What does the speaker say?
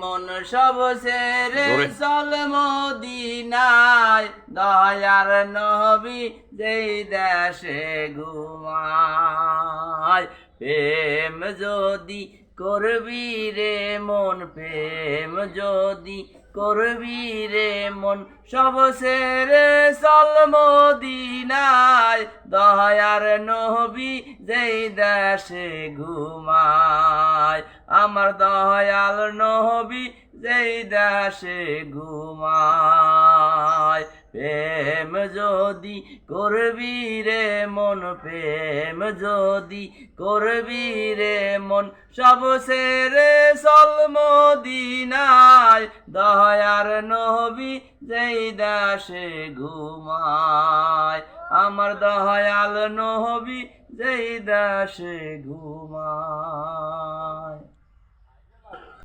মন সব সেরে। চল মদিনায় দয়ার নবী যেই দেশে ঘুমায় প্রেম যদি করবি রে মন প্রেম যদি করবি রে মন সব সেরে চল মদিনায় দয়ার নবী যেই দেশে ঘুমায় আমার দয়াল নবী যেই দেশে ঘুমায়, প্রেম যদি করবি রে মন, প্রেম যদি করবি রে মন, সব সেরে চল মদিনায়। দয়ার নবী যেই দেশে ঘুমায়, আমার দয়াল নবী যেই দেশে ঘুমায়।